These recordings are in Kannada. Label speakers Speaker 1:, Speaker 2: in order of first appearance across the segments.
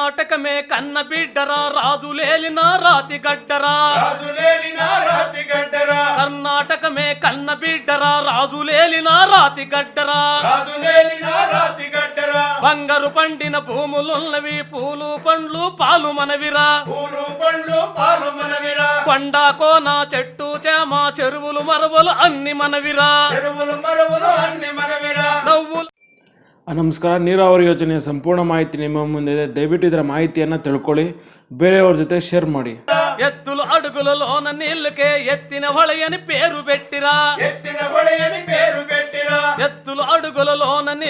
Speaker 1: నాటకమే కన్న బిడ్డరా రాజులేలిన రాతి గడ్డరా. కర్ణాటకమే కన్న బిడ్డరా రాజులేలిన రాతి గడ్డరా. బంగారు పండిన భూములున్నవి పూలు పండ్లు పాలు మనవిరా. కొండ కోన చెట్టు చేమ చెరువులు మరవలు అన్ని మనవిరా.
Speaker 2: చెరువులు మరువులు అన్ని మనవిరా.
Speaker 1: నవ్వులు
Speaker 3: ನಮಸ್ಕಾರ. ನೀರಾವರಿ ಯೋಜನೆಯ ಸಂಪೂರ್ಣ ಮಾಹಿತಿ ನಿಮ್ಮ ಮುಂದೆ ಇದೆ. ದಯವಿಟ್ಟು ಇದರ ಮಾಹಿತಿಯನ್ನು ತಿಳ್ಕೊಳ್ಳಿ. ಬೇರೆಯವ್ರ ಜೊತೆ ಶೇರ್ ಮಾಡಿ.
Speaker 1: ಎತ್ತಲು ಅಡುಗಲಲ್ಲಿ ಓನ
Speaker 2: ನಿಲ್ಲಕ್ಕೆ ಎತ್ತಿನ ಹೊಳೆಯನ್ನು ಪೇರು
Speaker 1: ಬೆಟ್ಟಿರ. ಎತ್ತಿನ ಹೊಳೆಯನ್ನು ಪೇರು ಬೆಟ್ಟಿರ. ಎತ್ತಲು ಅಡುಗಲಲ್ಲಿ
Speaker 2: ಓನ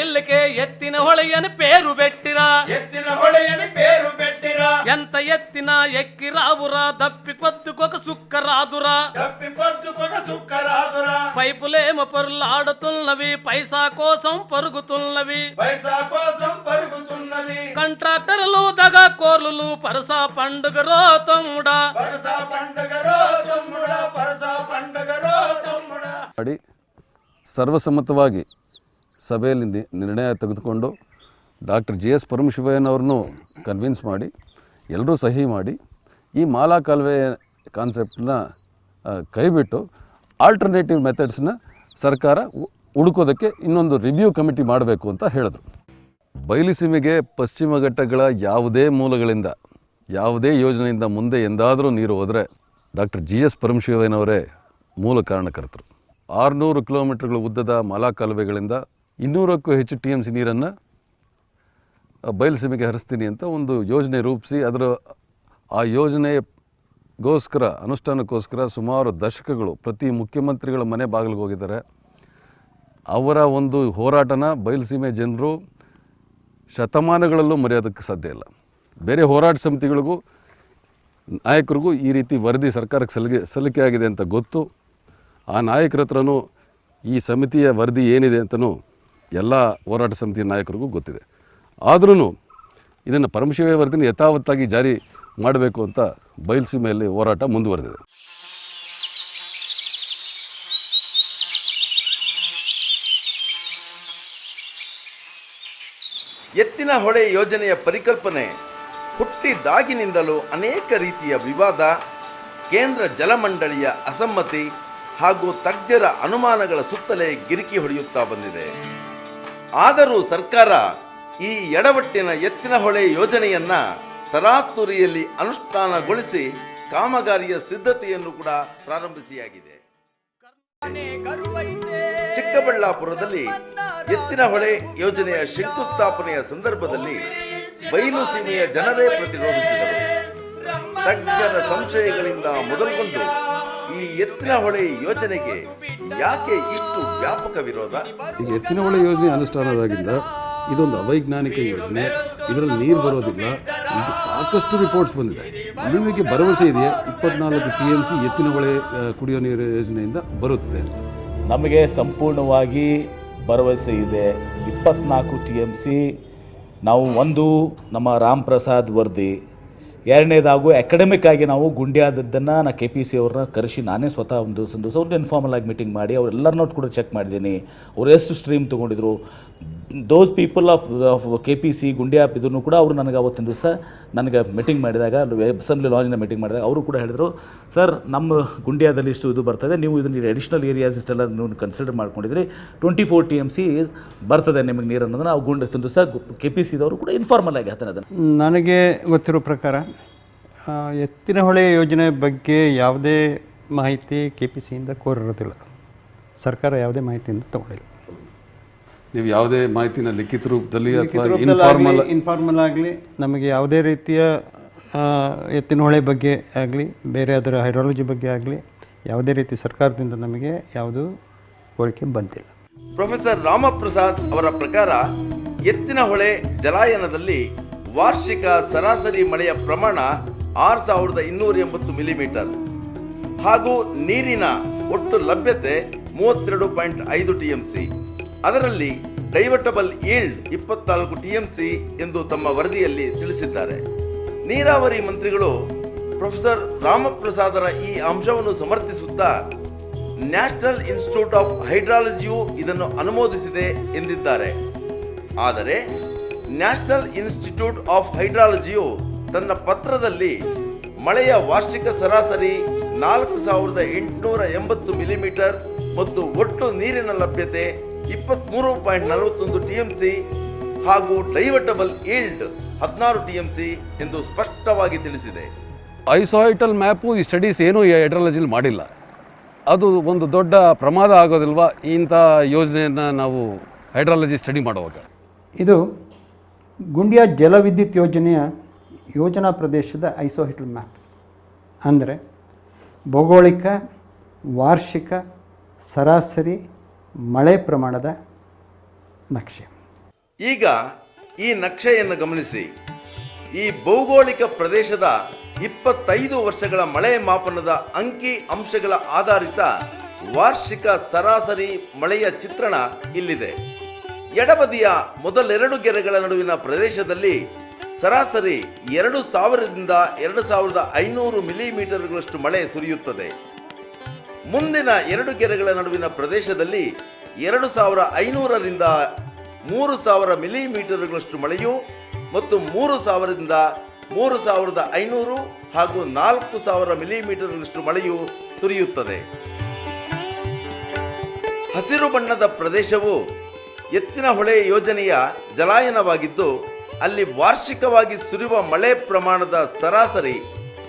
Speaker 2: ಎತ್ತಿನ ಹೊಳೆಯನ್ನು ಪೇರು
Speaker 1: ಬೆಟ್ಟಿರ. ಎತ್ತಿನ ಹೊಳೆಯನ್ನು ಪೇರು ಬೆಟ್ಟಿರ. ಎಂತ ಎತ್ತಿನ ಎಕ್ಕಿರಾವುರ
Speaker 2: ದಪ್ಪಿ ಕೊತ್ತು ಸುಕ್ಕರಾದುರ. ದಪ್ಪಿ
Speaker 1: పైపులేమో పొరులాడుతున్నవి పైసా కోసం పరుగుతున్నవి
Speaker 2: పైసా కోసం పరుగుతున్నది
Speaker 1: కంట్రాక్టర్లు దగా కోర్లు పరసా పండుగ రో తమ్ముడా
Speaker 2: పరస పండగ రో తమ్ముడా పరస పండగ రో తమ్ముడా
Speaker 4: ಮಾಡಿ ಸರ್ವಸಮ್ಮತವಾಗಿ ಸಭೆಯಲ್ಲಿ ನಿ- ನಿರ್ಣಯ ತೆಗೆದುಕೊಂಡು ಡಾಕ್ಟರ್ ಜಿ ಎಸ್ ಪರಮಶಿವಯ್ಯನವ್ರನ್ನೂ ಕನ್ವಿನ್ಸ್ ಮಾಡಿ ಎಲ್ಲರೂ ಸಹಿ ಮಾಡಿ ಈ ಮಾಲಾ ಕಾಲುವೆ ಕಾನ್ಸೆಪ್ಟನ್ನ ಕೈಬಿಟ್ಟು ಆಲ್ಟರ್ನೇಟಿವ್ ಮೆಥಡ್ಸ್ನ ಸರ್ಕಾರ ಹುಡುಕೋದಕ್ಕೆ ಇನ್ನೊಂದು ರಿವ್ಯೂ ಕಮಿಟಿ ಮಾಡಬೇಕು ಅಂತ ಹೇಳಿದ್ರು. ಬಯಲುಸೀಮೆಗೆ ಪಶ್ಚಿಮ ಘಟ್ಟಗಳ ಯಾವುದೇ ಮೂಲಗಳಿಂದ, ಯಾವುದೇ ಯೋಜನೆಯಿಂದ ಮುಂದೆ ಎಂದಾದರೂ ನೀರು ಹೋದರೆ ಡಾಕ್ಟರ್ ಜಿ ಎಸ್ ಪರಮಶಿವಯ್ಯನವರೇ ಮೂಲ ಕಾರಣಕರ್ತರು. ಆರುನೂರು ಕಿಲೋಮೀಟರ್ಗಳ ಉದ್ದದ ಮಲಾ ಕಾಲುವೆಗಳಿಂದ ಇನ್ನೂರಕ್ಕೂ ಹೆಚ್ಚು ಟಿ ಎಂ ಸಿ ನೀರನ್ನು ಬಯಲುಸೀಮೆಗೆ ಹರಿಸ್ತೀನಿ ಅಂತ ಒಂದು ಯೋಜನೆ ರೂಪಿಸಿ, ಅದರ, ಆ ಯೋಜನೆಗೋಸ್ಕರ ಅನುಷ್ಠಾನಕ್ಕೋಸ್ಕರ ಸುಮಾರು ದಶಕಗಳು ಪ್ರತಿ ಮುಖ್ಯಮಂತ್ರಿಗಳ ಮನೆ ಬಾಗಿಲಿಗೆ ಹೋಗಿದ್ದಾರೆ. ಅವರ ಒಂದು ಹೋರಾಟನ ಬಯಲುಸೀಮೆ ಜನರು ಶತಮಾನಗಳಲ್ಲೂ ಮರೆಯೋದಕ್ಕೆ ಸಾಧ್ಯ ಇಲ್ಲ. ಬೇರೆ ಹೋರಾಟ ಸಮಿತಿಗಳಿಗೂ, ನಾಯಕರಿಗೂ ಈ ರೀತಿ ವರದಿ ಸರ್ಕಾರಕ್ಕೆ ಸಲ್ಲಿಗೆ, ಸಲ್ಲಿಕೆ ಆಗಿದೆ ಅಂತ ಗೊತ್ತು. ಆ ನಾಯಕರ ಹತ್ರನೂ ಈ ಸಮಿತಿಯ ವರದಿ ಏನಿದೆ ಅಂತಲೂ ಎಲ್ಲ ಹೋರಾಟ ಸಮಿತಿಯ ನಾಯಕರಿಗೂ ಗೊತ್ತಿದೆ. ಆದ್ರೂ ಇದನ್ನು ಪರಮಶಿವ ವರದಿನ ಯಥಾವತ್ತಾಗಿ ಜಾರಿ ಮಾಡಬೇಕು ಅಂತ ಬಯಲುಸೀಮೆಯಲ್ಲಿ ಹೋರಾಟ ಮುಂದುವರೆದಿದೆ.
Speaker 5: ಎತ್ತಿನ ಹೊಳೆ ಯೋಜನೆಯ ಪರಿಕಲ್ಪನೆ ಹುಟ್ಟಿದಾಗಿನಿಂದಲೂ ಅನೇಕ ರೀತಿಯ ವಿವಾದ, ಕೇಂದ್ರ ಜಲಮಂಡಳಿಯ ಅಸಮ್ಮತಿ ಹಾಗೂ ತಜ್ಞರ ಅನುಮಾನಗಳ ಸುತ್ತಲೇ ಗಿರಿಕಿ ಹೊಡೆಯುತ್ತಾ ಬಂದಿದೆ. ಆದರೂ ಸರ್ಕಾರ ಈ ಎಡವಟ್ಟಿನ ಎತ್ತಿನ ಹೊಳೆ ಯೋಜನೆಯನ್ನ ತರಾತುರಿಯಲ್ಲಿ ಅನುಷ್ಠಾನಗೊಳಿಸಿ ಕಾಮಗಾರಿಯ ಸಿದ್ಧತೆಯನ್ನು ಕೂಡ ಪ್ರಾರಂಭಿಸಿಯಾಗಿದೆ. ಚಿಕ್ಕಬಳ್ಳಾಪುರದಲ್ಲಿ ಎತ್ತಿನಹೊಳೆ ಯೋಜನೆಯ ಶಂಕುಸ್ಥಾಪನೆಯ ಸಂದರ್ಭದಲ್ಲಿ ಬಯಲು ಸೀಮೆಯ ಜನರೇ ಪ್ರತಿರೋಧಿಸಿದರು. ತಜ್ಞರ ಸಂಶಯಗಳಿಂದ ಮೊದಲುಗೊಂಡು ಈ ಎತ್ತಿನಹೊಳೆ ಯೋಜನೆಗೆ ಯಾಕೆ ಇಷ್ಟು ವ್ಯಾಪಕ ವಿರೋಧ?
Speaker 4: ಎತ್ತಿನಹೊಳೆ ಎತ್ತಿನ ಹೊಳೆ ಯೋಜನೆ ಅನುಷ್ಠಾನದಾಗಿಂದ ಇದೊಂದು ಅವೈಜ್ಞಾನಿಕ ಯೋಜನೆ. ಇದರಲ್ಲಿ ನೀರು ಬರೋದಿಲ್ಲ. ಇದು ಸಾಕಷ್ಟು ರಿಪೋರ್ಟ್ಸ್ ಬಂದಿದೆ. ನಿಮಗೆ ಭರವಸೆ ಇದೆ ಇಪ್ಪತ್ನಾಲ್ಕು ಟಿ ಎಂ ಸಿ ಎತ್ತಿನ ಹೊಳೆ ಕುಡಿಯೋ ನೀರು ಯೋಜನೆಯಿಂದ ಬರುತ್ತದೆ
Speaker 6: ನಮಗೆ ಸಂಪೂರ್ಣವಾಗಿ ಭರವಸೆ ಇದೆ. ಇಪ್ಪತ್ನಾಲ್ಕು ಟಿ ಎಂ ಸಿ ನಾವು ಒಂದು ನಮ್ಮ ರಾಮ್ ಪ್ರಸಾದ್ ವರದಿ. ಎರಡನೇದಾಗು ಅಕಾಡೆಮಿಕ್ ಆಗಿ ನಾವು ಗುಂಡಿಯಾದದ್ದನ್ನು ನಾ ಕೆ ಪಿ ಸಿ ಅವ್ರನ್ನ ಕರೆಸಿ ನಾನೇ ಸ್ವತಃ ಒಂದು ದಿವಸ ಅವ್ರನ್ನ ಇನ್ಫಾರ್ಮಲ್ ಆಗಿ ಮೀಟಿಂಗ್ ಮಾಡಿ ಅವರೆಲ್ಲರನ್ನೂ ಕೂಡ ಚೆಕ್ ಮಾಡಿದ್ದೀನಿ. ಅವ್ರು ಎಷ್ಟು stream ತೊಗೊಂಡಿದ್ರು? Those people of of K P C Gundia ಇದನ್ನು ಕೂಡ ಅವರು ನನಗೆ ಅವತ್ತಿನ ದಿವಸ ನನಗೆ ಮೀಟಿಂಗ್ ಮಾಡಿದಾಗ ಅಸೆಂಬ್ಲಿ ಲಾಂಜ್ನ ಮೀಟಿಂಗ್ ಮಾಡಿದಾಗ ಅವರು ಕೂಡ ಹೇಳಿದರು ಸರ್ ನಮ್ಮ ಗುಂಡಿಯಾದಲ್ಲಿ ಇಷ್ಟು ಇದು ಬರ್ತದೆ, ನೀವು ಇದನ್ನ ಅಡಿಷ್ನಲ್ ಏರಿಯಾಸ್ ಇಷ್ಟೆಲ್ಲ ನೀವು consider ಮಾಡ್ಕೊಂಡಿದ್ರಿ. Twenty four T M C ಬರ್ತದೆ ನಿಮಗೆ ನೀರು ಅನ್ನೋದನ್ನ ನಾವು ಗುಂಡ ದಿವಸ ಕೆ ಪಿ ಸಿದವರು ಕೂಡ ಇನ್ಫಾರ್ಮಲ್ ಆಗಿ ಹೇಳ್ತಾರೆ ಅದನ್ನು.
Speaker 7: ನನಗೆ ಗೊತ್ತಿರೋ ಪ್ರಕಾರ ಎತ್ತಿನಹೊಳೆ ಎತ್ತಿನ ಹೊಳೆ ಯೋಜನೆ ಬಗ್ಗೆ ಯಾವುದೇ ಮಾಹಿತಿ ಕೆ ಪಿ ಸಿಯಿಂದ ಕೋರಿರೋದಿಲ್ಲ. ಸರ್ಕಾರ ಯಾವುದೇ ಮಾಹಿತಿಯಿಂದ ತಗೊಂಡಿಲ್ಲ.
Speaker 4: ನೀವು ಯಾವುದೇ ಮಾಹಿತಿನ ಲಿಖಿತ ರೂಪದಲ್ಲಿ ಅಥವಾ ಇನ್ಫಾರ್ಮಲ್
Speaker 7: ಇನ್ಫಾರ್ಮಲ್ ಆಗಲಿ ನಮಗೆ ಯಾವುದೇ ರೀತಿಯ ಎತ್ತಿನಹೊಳೆ ಎತ್ತಿನ ಹೊಳೆ ಬಗ್ಗೆ ಆಗಲಿ ಬೇರೆ ಅದರ ಹೈಡ್ರಾಲಜಿ ಬಗ್ಗೆ ಆಗಲಿ ಯಾವುದೇ ರೀತಿ ಸರ್ಕಾರದಿಂದ ನಮಗೆ ಯಾವುದು ಕೋರಿಕೆ ಬಂದಿಲ್ಲ.
Speaker 5: ಪ್ರೊಫೆಸರ್ ರಾಮಪ್ರಸಾದ್ ಅವರ ಪ್ರಕಾರ ಎತ್ತಿನ ಹೊಳೆ ಜಲಾಯನದಲ್ಲಿ ವಾರ್ಷಿಕ ಸರಾಸರಿ ಮಳೆಯ ಪ್ರಮಾಣ ಆರು ಸಾವಿರದ ಇನ್ನೂರ ಎಂಬತ್ತು ಮಿಲಿಮೀಟರ್. ಹಾಗೂ ನೀರಿನ ಒಟ್ಟು ಲಭ್ಯತೆ ಮೂವತ್ತೆರಡು ಪಾಯಿಂಟ್ ಐದು ಟಿ ಎಂ ಸಿ. ಅದರಲ್ಲಿ ಡೈವರ್ಟಬಲ್ ಈಲ್ಡ್ ಇಪ್ಪತ್ನಾಲ್ಕು ಟಿಎಂಸಿ ಎಂದು ತಮ್ಮ ವರದಿಯಲ್ಲಿ ತಿಳಿಸಿದ್ದಾರೆ. ನೀರಾವರಿ ಮಂತ್ರಿಗಳು ಪ್ರೊಫೆಸರ್ ರಾಮಪ್ರಸಾದರ ಈ ಅಂಶವನ್ನು ಸಮರ್ಥಿಸುತ್ತಾ, ನ್ಯಾಷನಲ್ ಇನ್ಸ್ಟಿಟ್ಯೂಟ್ ಆಫ್ ಹೈಡ್ರಾಲಜಿಯು ಇದನ್ನು ಅನುಮೋದಿಸಿದೆ ಎಂದಿದ್ದಾರೆ. ಆದರೆ, ನ್ಯಾಷನಲ್ ಇನ್ಸ್ಟಿಟ್ಯೂಟ್ ಆಫ್ ಹೈಡ್ರಾಲಜಿಯು ತನ್ನ ಪತ್ರದಲ್ಲಿ ಮಳೆಯ ವಾರ್ಷಿಕ ಸರಾಸರಿ ನಾಲ್ಕು ಸಾವಿರದ ಎಂಟುನೂರ ಎಂಬತ್ತು ಮಿಲಿಮೀಟರ್ ಮತ್ತು ಒಟ್ಟು ನೀರಿನ ಲಭ್ಯತೆ ಇಪ್ಪತ್ತ್ಮೂರು ಪಾಯಿಂಟ್ ನಲವತ್ತೊಂದು ಟಿಎಂಸಿ ಹಾಗೂ ಡೈವರ್ಟಬಲ್ ಈಲ್ಡ್ ಹದಿನಾರು ಟಿಎಂಸಿ ಎಂದು ಸ್ಪಷ್ಟವಾಗಿ ತಿಳಿಸಿದೆ.
Speaker 4: ಐಸೋಯಿಟಲ್ ಮ್ಯಾಪು ಈ ಸ್ಟಡೀಸ್ ಏನೂ ಎಡ್ರಾಲಜಿಲಿ ಮಾಡಿಲ್ಲ. ಅದು ಒಂದು ದೊಡ್ಡ ಪ್ರಮಾದ ಆಗೋದಿಲ್ವಾ? ಇಂಥ ಯೋಜನೆಯನ್ನು ನಾವು ಹೈಡ್ರಾಲಜಿ ಸ್ಟಡಿ ಮಾಡುವಾಗ.
Speaker 7: ಇದು ಗುಂಡಿಯ ಜಲವಿದ್ಯುತ್ ಯೋಜನೆಯ ಯೋಜನಾ ಪ್ರದೇಶದ ಐಸೋಹಿಟಲ್ ಮ್ಯಾಪ್. ಅಂದರೆ ಭೌಗೋಳಿಕ ವಾರ್ಷಿಕ ಸರಾಸರಿ ಮಳೆ ಪ್ರಮಾಣದ ನಕ್ಷೆ.
Speaker 5: ಈಗ ಈ ನಕ್ಷೆಯನ್ನು ಗಮನಿಸಿ. ಈ ಭೌಗೋಳಿಕ ಪ್ರದೇಶದ ಇಪ್ಪತ್ತೈದು ವರ್ಷಗಳ ಮಳೆ ಮಾಪನದ ಅಂಕಿ ಅಂಶಗಳ ಆಧಾರಿತ ವಾರ್ಷಿಕ ಸರಾಸರಿ ಮಳೆಯ ಚಿತ್ರಣ ಇಲ್ಲಿದೆ. ಎಡಬದಿಯ ಮೊದಲೆರಡು ಗೆರೆಗಳ ನಡುವಿನ ಪ್ರದೇಶದಲ್ಲಿ ಸರಾಸರಿ ಎರಡು ಸಾವಿರದಿಂದ ಎರಡು ಸಾವಿರದ ಐನೂರು ಮಿಲಿಮೀಟರ್ಗಳಷ್ಟು ಮಳೆ ಸುರಿಯುತ್ತದೆ. ಮುಂದಿನ ಎರಡು ಗೆರೆಗಳ ನಡುವಿನ ಪ್ರದೇಶದಲ್ಲಿ ಎರಡು ಸಾವಿರ ಐನೂರರಿಂದ ಮೂರು ಸಾವಿರ ಮಿಲಿಮೀಟರ್ಗಳಷ್ಟು ಮಳೆಯು ಮತ್ತು ಮೂರು ಸಾವಿರದಿಂದ ಮೂರು ಸಾವಿರದ ಐನೂರು ಹಾಗೂ ನಾಲ್ಕು ಸಾವಿರ ಮಿಲಿಮೀಟರ್ಗಳಷ್ಟು ಮಳೆಯು ಸುರಿಯುತ್ತದೆ. ಹಸಿರು ಬಣ್ಣದ ಪ್ರದೇಶವು ಎತ್ತಿನ ಹೊಳೆ ಯೋಜನೆಯ ಜಲಾಯನವಾಗಿದ್ದು ಅಲ್ಲಿ ವಾರ್ಷಿಕವಾಗಿ ಸುರಿಯುವ ಮಳೆ ಪ್ರಮಾಣದ ಸರಾಸರಿ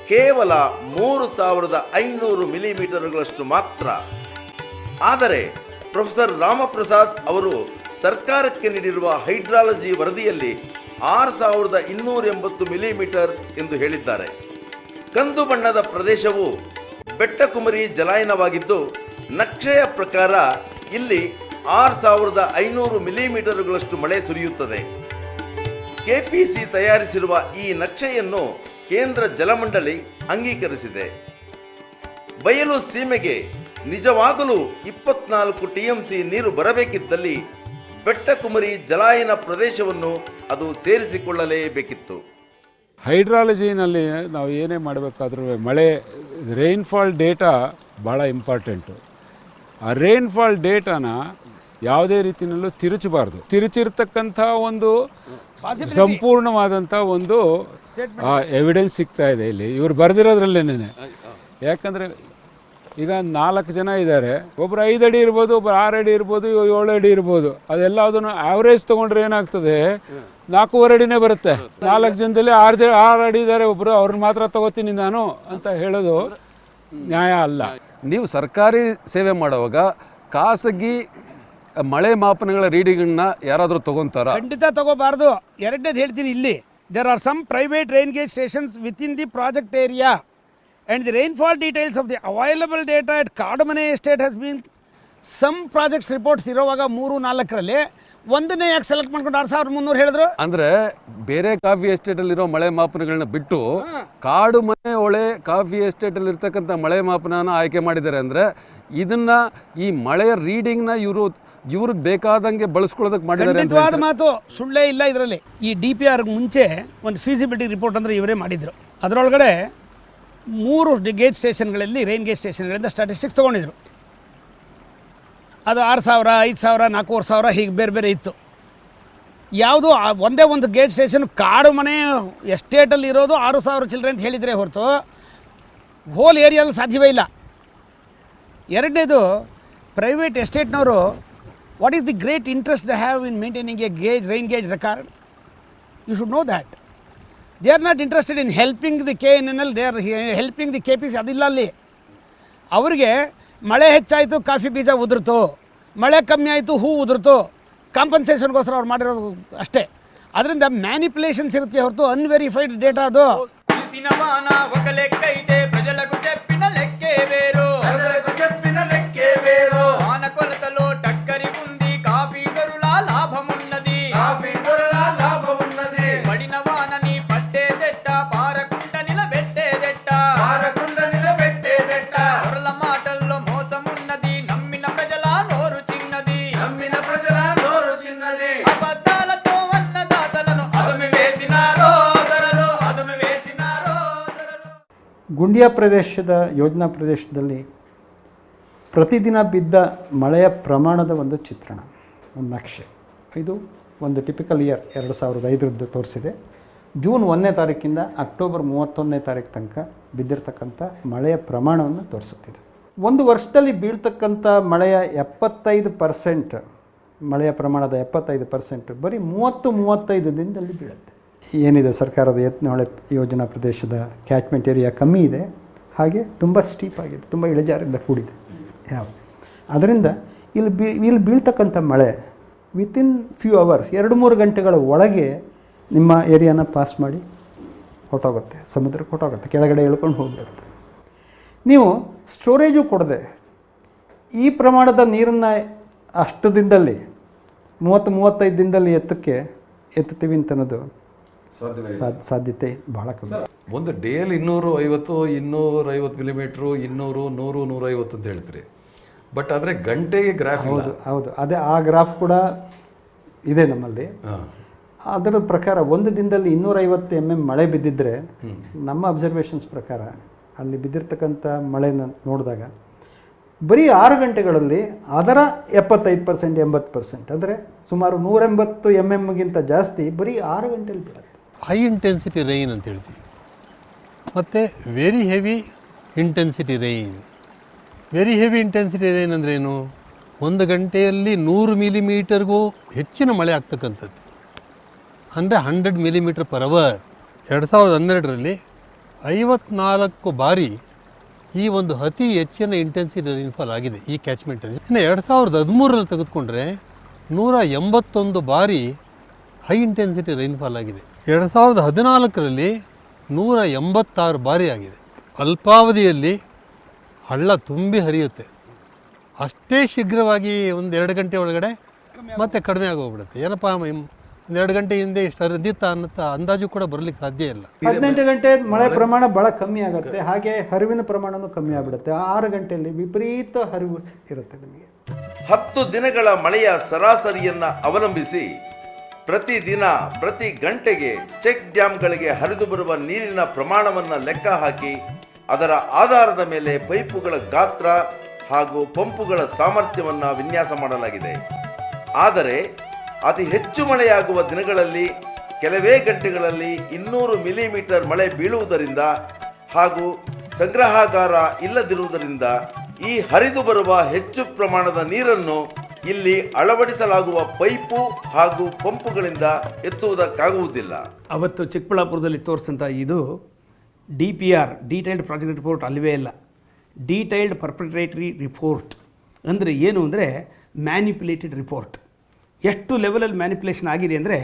Speaker 5: ಕೇವಲ ಮೂರು ಸಾವಿರದ ಐನೂರು ಮಿಲಿಮೀಟರ್ಗಳಷ್ಟು ಮಾತ್ರ. ಆದರೆ ಪ್ರೊಫೆಸರ್ ರಾಮಪ್ರಸಾದ್ ಅವರು ಸರ್ಕಾರಕ್ಕೆ ನೀಡಿರುವ ಹೈಡ್ರಾಲಜಿ ವರದಿಯಲ್ಲಿ ಆರು ಸಾವಿರದ ಇನ್ನೂರ ಎಂಬತ್ತು ಮಿಲಿಮೀಟರ್ ಎಂದು ಹೇಳಿದ್ದಾರೆ. ಕಂದು ಬಣ್ಣದ ಪ್ರದೇಶವು ಬೆಟ್ಟಕುಮರಿ ಜಲಾಯನವಾಗಿದ್ದು ನಕ್ಷೆಯ ಪ್ರಕಾರ ಇಲ್ಲಿ ಆರು ಸಾವಿರದ ಐನೂರು ಮಿಲಿಮೀಟರ್ಗಳಷ್ಟು ಮಳೆ ಸುರಿಯುತ್ತದೆ. ಕೆಪಿಸಿ ತಯಾರಿಸಿರುವ ಈ ನಕ್ಷೆಯನ್ನು ಕೇಂದ್ರ ಜಲಮಂಡಳಿ ಅಂಗೀಕರಿಸಿದೆ. ಬಯಲು ಸೀಮೆಗೆ ನಿಜವಾಗಲೂ ಇಪ್ಪತ್ನಾಲ್ಕು ಟಿಎಂಸಿ ನೀರು ಬರಬೇಕಿದ್ದಲ್ಲಿ ಬೆಟ್ಟಕುಮರಿ ಜಲಾಯನ ಪ್ರದೇಶವನ್ನು ಅದು ಸೇರಿಸಿಕೊಳ್ಳಲೇಬೇಕಿತ್ತು.
Speaker 8: ಹೈಡ್ರಾಲಜಿನಲ್ಲಿ ನಾವು ಏನೇ ಮಾಡಬೇಕಾದ್ರೂ ಮಳೆ ರೈನ್ಫಾಲ್ ಡೇಟಾ ಭಾಳ ಇಂಪಾರ್ಟೆಂಟು ಆ ರೈನ್ಫಾಲ್ ಡೇಟಾನ ಯಾವುದೇ ರೀತಿಯಲ್ಲೂ ತಿರುಚಬಾರ್ದು. ತಿರುಚಿರ್ತಕ್ಕಂಥ ಒಂದು ಸಂಪೂರ್ಣವಾದಂಥ ಒಂದು ಎವಿಡೆನ್ಸ್ ಸಿಗ್ತಾ ಇದೆ ಇಲ್ಲಿ. ಇವ್ರು ಬರೆದಿರೋದ್ರಲ್ಲೇನೆ ಯಾಕಂದರೆ ಈಗ ನಾಲ್ಕು ಜನ ಇದ್ದಾರೆ. ಒಬ್ಬರು ಐದು ಅಡಿ ಇರ್ಬೋದು ಒಬ್ಬರು ಆರು ಅಡಿ ಇರ್ಬೋದು ಏಳು ಅಡಿ ಇರ್ಬೋದು. ಅದೆಲ್ಲ ಅದನ್ನು ಆವ್ರೇಜ್ ತೊಗೊಂಡ್ರೆ ಏನಾಗ್ತದೆ? ನಾಲ್ಕೂವರೆ ಅಡಿನೇ ಬರುತ್ತೆ. ನಾಲ್ಕು ಜನದಲ್ಲಿ ಆರು ಜನ ಆರು ಅಡಿ ಇದ್ದಾರೆ ಒಬ್ಬರು ಅವ್ರನ್ನ ಮಾತ್ರ ತಗೋತೀನಿ ನಾನು ಅಂತ ಹೇಳೋದು ನ್ಯಾಯ ಅಲ್ಲ.
Speaker 4: ನೀವು ಸರ್ಕಾರಿ ಸೇವೆ ಮಾಡುವಾಗ ಖಾಸಗಿ ಮಳೆ ಮಾಪನಗಳ ರೀಡಿಂಗ್ನ ಯಾರಾದರೂ ತಗೊಂತಾರ?
Speaker 9: ಖಂಡಿತ ತಗೋಬಾರ್ದು. ಎರಡನೇದು ಹೇಳ್ತೀನಿ ಇಲ್ಲಿ. There are some private rain gauge stations within the project area and the rainfall details of the available data at Kadumane estate has been some projects reports ಇರೋವಾಗ ಮೂರು ನಾಲ್ಕರಲ್ಲಿ. ಒಂದನ್ನೇ ಯಾಕೆ ಸೆಲೆಕ್ಟ್ ಮಾಡ್ಕೊಂಡು ಆರು ಸಾವಿರದ ಮುನ್ನೂರು ಹೇಳಿದ್ರು?
Speaker 4: ಅಂದ್ರೆ ಬೇರೆ ಕಾಫಿ ಎಸ್ಟೇಟಲ್ಲಿರೋ ಮಳೆ ಮಾಪನಗಳನ್ನ ಬಿಟ್ಟು ಕಾಡು ಮನೆ ಒಳೆ ಕಾಫಿ ಎಸ್ಟೇಟಲ್ಲಿ ಇರ್ತಕ್ಕಂಥ ಮಳೆ ಮಾಪನನ ಆಯ್ಕೆ ಮಾಡಿದ್ದಾರೆ ಅಂದ್ರೆ ಇದನ್ನ ಈ ಮಳೆಯ ರೀಡಿಂಗ್ನ ಇವರು ಇವ್ರಿಗೆ ಬೇಕಾದಂಗೆ ಬಳಸ್ಕೊಳ್ಳೋದಕ್ಕೆ ಮಾಡಿದ್ದಾರೆ ಅಂತ
Speaker 9: ಖಂಡಿತವಾದ
Speaker 4: ಹೇಳ್ತಾರೆ.
Speaker 9: ಮಾತು. ಸುಳ್ಳೇ ಇಲ್ಲ ಇದರಲ್ಲಿ. ಈ ಡಿ ಪಿ ಆರ್ ಮುಂಚೆ ಒಂದು ಫೀಸಿಬಿಲಿಟಿ ರಿಪೋರ್ಟ್ ಅಂದರೆ ಇವರೇ ಮಾಡಿದ್ರು. ಅದರೊಳಗಡೆ ಮೂರು ಗೇಜ್ ಸ್ಟೇಷನ್ಗಳಲ್ಲಿ ರೈನ್ ಗೇಜ್ ಸ್ಟೇಷನ್ಗಳಿಂದ ಸ್ಟಾಟಿಸ್ಟಿಕ್ಸ್ ತೊಗೊಂಡಿದ್ರು. ಅದು ಆರು ಸಾವಿರ ಐದು ಸಾವಿರ ನಾಲ್ಕೂವರೆ ಸಾವಿರ ಹೀಗೆ ಬೇರೆ ಬೇರೆ ಇತ್ತು. ಯಾವುದು ಒಂದೇ ಒಂದು ಗೇಜ್ ಸ್ಟೇಷನ್ ಕಾಡು ಮನೆ ಎಸ್ಟೇಟಲ್ಲಿ ಇರೋದು ಆರು ಸಾವಿರ ಚಿಲ್ಲರೆ ಅಂತ ಹೇಳಿದರೆ ಹೊರತು ಹೋಲ್ ಏರಿಯಾದಲ್ಲಿ ಸಾಧ್ಯವೇ ಇಲ್ಲ. ಎರಡನೇದು ಪ್ರೈವೇಟ್ ಎಸ್ಟೇಟ್ನವರು what is the great interest they have in maintaining a gauge rain gauge record you should know that they are not interested in helping the K N N L they are helping the K P C ಅದಿಲ್ಲ ಅಲ್ಲಿ ಅವರಿಗೆ ಮಳೆ ಹೆಚ್ಚಾಯಿತು ಕಾಫಿ ಬೀಜ ಉದುರ್ತು ಮಳೆ ಕಮ್ಮಿ ಆಯಿತು ಹೂ ಉದುರ್ತು ಕಾಂಪನ್ಸೇಷನ್ಗೋಸ್ಕರ ಅವ್ರು ಮಾಡಿರೋದು ಅಷ್ಟೇ ಅದರಿಂದ ಮ್ಯಾನಿಪುಲೇಷನ್ಸ್ ಇರುತ್ತೆ ಹೊರತು ಅನ್ವೆರಿಫೈಡ್ ಡೇಟಾ ಅದು
Speaker 2: కురిసిన వాన ఒక లెక్కైతే ప్రజలకు చెప్పిన లెక్కే వేరు
Speaker 5: ప్రజలకు చెప్పిన
Speaker 7: ಗುಂಡಿಯ ಪ್ರದೇಶದ, ಯೋಜನಾ ಪ್ರದೇಶದಲ್ಲಿ ಪ್ರತಿದಿನ ಬಿದ್ದ ಮಳೆಯ ಪ್ರಮಾಣದ ಒಂದು ಚಿತ್ರಣ, ಒಂದು ನಕ್ಷೆ. ಇದು ಒಂದು ಟಿಪಿಕಲ್ ಇಯರ್ ಎರಡು ಸಾವಿರದ ಐದರದ್ದು ತೋರಿಸಿದೆ. ಜೂನ್ ಒಂದನೇ ತಾರೀಕಿಂದ ಅಕ್ಟೋಬರ್ ಮೂವತ್ತೊಂದನೇ ತಾರೀಕು ತನಕ ಬಿದ್ದಿರತಕ್ಕಂಥ ಮಳೆಯ ಪ್ರಮಾಣವನ್ನು ತೋರಿಸುತ್ತಿದೆ. ಒಂದು ವರ್ಷದಲ್ಲಿ ಬೀಳ್ತಕ್ಕಂಥ ಮಳೆಯ ಎಪ್ಪತ್ತೈದು ಪರ್ಸೆಂಟ್ ಮಳೆಯ ಪ್ರಮಾಣದ ಎಪ್ಪತ್ತೈದು ಪರ್ಸೆಂಟ್ ಬರೀ ಮೂವತ್ತು ಮೂವತ್ತೈದು ದಿನದಲ್ಲಿ ಬೀಳುತ್ತೆ. ಏನಿದೆ ಸರ್ಕಾರದ ಯತ್ನಹೊಳೆ ಯೋಜನಾ ಪ್ರದೇಶದ ಕ್ಯಾಚ್ಮೆಂಟ್ ಏರಿಯಾ ಕಮ್ಮಿ ಇದೆ. ಹಾಗೆ ತುಂಬ ಸ್ಟೀಪ್ ಆಗಿದೆ, ತುಂಬ ಇಳಿಜಾರಿಂದ ಕೂಡಿದೆ. ಯಾವ? ಅದರಿಂದ ಇಲ್ಲಿ ಬೀ, ಇಲ್ಲಿ ಬೀಳ್ತಕ್ಕಂಥ ಮಳೆ ವಿತಿನ್ ಫ್ಯೂ ಅವರ್ಸ್ ಎರಡು ಮೂರು ಗಂಟೆಗಳ ಒಳಗೆ ನಿಮ್ಮ ಏರಿಯಾನ ಪಾಸ್ ಮಾಡಿ ಹೊಟ್ಟೋಗುತ್ತೆ ಸಮುದ್ರಕ್ಕೆ ಹೊಟ್ಟೋಗುತ್ತೆ ಕೆಳಗಡೆ ಎಳ್ಕೊಂಡು ಹೋಗಿರುತ್ತೆ ನೀವು ಸ್ಟೋರೇಜು ಕೊಡದೆ. ಈ ಪ್ರಮಾಣದ ನೀರನ್ನು ಅಷ್ಟು ದಿನದಲ್ಲಿ ಮೂವತ್ತು, ಮೂವತ್ತೈದು ದಿನದಲ್ಲಿ ಎತ್ತಕ್ಕೆ, ಎತ್ತುತ್ತೀವಿ ಅಂತ ಅನ್ನೋದು ಸಾಧ್ಯ ಸಾಧ್ಯತೆ ಬಹಳ ಕಮ್ಮಿ.
Speaker 4: ಒಂದು ಡೇಲಿ ಇನ್ನೂರು ಐವತ್ತು ಇನ್ನೂರ ಐವತ್ತು ಮಿಲಿಮೀಟ್ರು ಇನ್ನೂರು ನೂರು ನೂರೈವತ್ತು ಅಂತ ಹೇಳ್ತೀರಿ. ಬಟ್ ಆದರೆ ಗಂಟೆಗೆ ಗ್ರಾಫ್
Speaker 7: ಹೌದು ಹೌದು. ಅದೇ ಆ ಗ್ರಾಫ್ ಕೂಡ ಇದೆ ನಮ್ಮಲ್ಲಿ. ಅದರ ಪ್ರಕಾರ ಒಂದು ದಿನದಲ್ಲಿ ಇನ್ನೂರೈವತ್ತು ಎಂ ಎಂ ಮಳೆ ಬಿದ್ದಿದ್ದರೆ ನಮ್ಮ ಅಬ್ಸರ್ವೇಷನ್ಸ್ ಪ್ರಕಾರ ಅಲ್ಲಿ ಬಿದ್ದಿರ್ತಕ್ಕಂಥ ಮಳೆನ ನೋಡಿದಾಗ ಬರೀ ಆರು ಗಂಟೆಗಳಲ್ಲಿ ಅದರ ಎಪ್ಪತ್ತೈದು ಪರ್ಸೆಂಟ್ ಎಂಬತ್ತು ಪರ್ಸೆಂಟ್ ಅಂದರೆ ಸುಮಾರು ನೂರೆಂಬತ್ತು ಎಂ ಎಮ್ಗಿಂತ ಜಾಸ್ತಿ ಬರೀ ಆರು ಗಂಟೆಯಲ್ಲಿ ಬೀಳುತ್ತೆ
Speaker 10: ಹೈ ಇಂಟೆನ್ಸಿಟಿ ರೈನ್ ಅಂತ ಹೇಳ್ತೀವಿ. ಮತ್ತು very heavy intensity rain very heavy intensity rain ಅಂದ್ರೇನು? ಒಂದು ಗಂಟೆಯಲ್ಲಿ ನೂರು ಮಿಲಿಮೀಟರ್ಗೂ ಹೆಚ್ಚಿನ ಮಳೆ ಆಗ್ತಕ್ಕಂಥದ್ದು. ಅಂದರೆ ಹಂಡ್ರೆಡ್ ಮಿಲಿಮೀಟರ್ ಪರ್ ಅವರ್ ಎರಡು ಸಾವಿರದ ಹನ್ನೆರಡರಲ್ಲಿ ಐವತ್ನಾಲ್ಕು ಬಾರಿ ಈ ಒಂದು ಅತಿ ಹೆಚ್ಚಿನ ಇಂಟೆನ್ಸಿಟಿ ರೈನ್ಫಾಲ್ ಆಗಿದೆ ಈ ಕ್ಯಾಚ್ಮೆಂಟಲ್ಲಿ ಇನ್ನು ಎರಡು ಸಾವಿರದ ಹದಿಮೂರರಲ್ಲಿ ತೆಗೆದುಕೊಂಡ್ರೆ ನೂರ ಎಂಬತ್ತೊಂದು ಬಾರಿ ಹೈ ಇಂಟೆನ್ಸಿಟಿ ರೈನ್ಫಾಲ್ ಆಗಿದೆ. ಎರಡು ಸಾವಿರದ ಹದಿನಾಲ್ಕರಲ್ಲಿ ನೂರ ಎಂಬತ್ತಾರು ಬಾರಿ ಆಗಿದೆ. ಅಲ್ಪಾವಧಿಯಲ್ಲಿ ಹಳ್ಳ ತುಂಬಿ ಹರಿಯುತ್ತೆ. ಅಷ್ಟೇ ಶೀಘ್ರವಾಗಿ ಒಂದು ಎರಡು ಗಂಟೆ ಒಳಗಡೆ ಮತ್ತೆ ಕಡಿಮೆ ಆಗೋಗ್ಬಿಡುತ್ತೆ. ಏನಪ್ಪ ಒಂದು ಎರಡು ಗಂಟೆ ಹಿಂದೆ ಇಷ್ಟು ಹರಿದಿತ್ತ ಅನ್ನತ್ತ ಅಂದಾಜು ಕೂಡ ಬರಲಿಕ್ಕೆ ಸಾಧ್ಯ ಇಲ್ಲ.
Speaker 7: ಹದಿನೆಂಟು ಗಂಟೆ ಮಳೆ ಪ್ರಮಾಣ ಭಾಳ ಕಮ್ಮಿ ಆಗುತ್ತೆ. ಹಾಗೆ ಹರಿವಿನ ಪ್ರಮಾಣನೂ ಕಮ್ಮಿ ಆಗ್ಬಿಡುತ್ತೆ. ಆರು ಗಂಟೆಯಲ್ಲಿ ವಿಪರೀತ ಹರಿವು ಇರುತ್ತೆ ನಿಮಗೆ.
Speaker 5: ಹತ್ತು ದಿನಗಳ ಮಳೆಯ ಸರಾಸರಿಯನ್ನ ಅವಲಂಬಿಸಿ ಪ್ರತಿದಿನ, ಪ್ರತಿ ಗಂಟೆಗೆ ಚೆಕ್ ಡ್ಯಾಮ್ಗಳಿಗೆ ಹರಿದು ಬರುವ ನೀರಿನ ಪ್ರಮಾಣವನ್ನು ಲೆಕ್ಕ ಹಾಕಿ, ಅದರ ಆಧಾರದ ಮೇಲೆ ಪೈಪುಗಳ ಗಾತ್ರ ಹಾಗೂ ಪಂಪುಗಳ ಸಾಮರ್ಥ್ಯವನ್ನು ವಿನ್ಯಾಸ ಮಾಡಲಾಗಿದೆ. ಆದರೆ, ಅತಿ ಹೆಚ್ಚು ಮಳೆಯಾಗುವ ದಿನಗಳಲ್ಲಿ, ಕೆಲವೇ ಗಂಟೆಗಳಲ್ಲಿ ಇನ್ನೂರು ಮಿಲಿಮೀಟರ್ ಮಳೆ ಬೀಳುವುದರಿಂದ ಹಾಗೂ ಸಂಗ್ರಹಾಗಾರ ಇಲ್ಲದಿರುವುದರಿಂದ ಈ ಹರಿದು ಬರುವ ಹೆಚ್ಚು ಪ್ರಮಾಣದ ನೀರನ್ನು ಇಲ್ಲಿ ಅಳವಡಿಸಲಾಗುವ ಪೈಪು ಹಾಗೂ ಪಂಪುಗಳಿಂದ ಎತ್ತುವುದಕ್ಕಾಗುವುದಿಲ್ಲ.
Speaker 9: ಅವತ್ತು ಚಿಕ್ಕಬಳ್ಳಾಪುರದಲ್ಲಿ ತೋರಿಸಿದಂಥ ಇದು D P R detailed project report ಅಲ್ಲವೇ ಇಲ್ಲ. ಡೀಟೈಲ್ಡ್ ಪರ್ಪಟ್ರೇಟರಿ ರಿಪೋರ್ಟ್ ಅಂದರೆ ಏನು ಅಂದರೆ ಮ್ಯಾನಿಪ್ಯುಲೇಟೆಡ್ ರಿಪೋರ್ಟ್ ಎಷ್ಟು ಲೆವೆಲಲ್ಲಿ ಮ್ಯಾನಿಪ್ಯುಲೇಷನ್ ಆಗಿದೆ ಅಂದರೆ